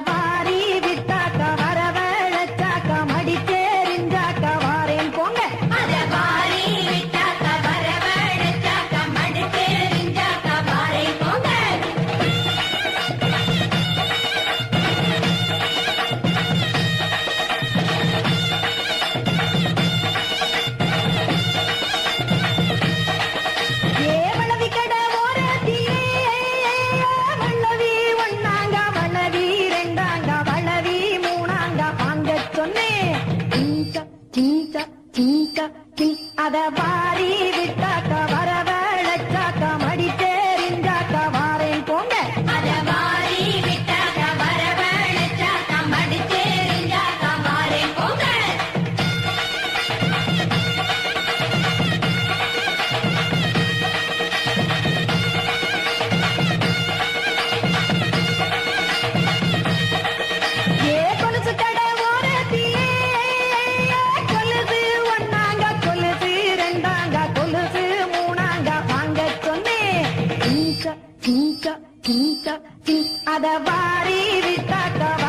வாரி விட்டாக்க வர திங்க திங்க திங் அத வாரி விட்டாக்கா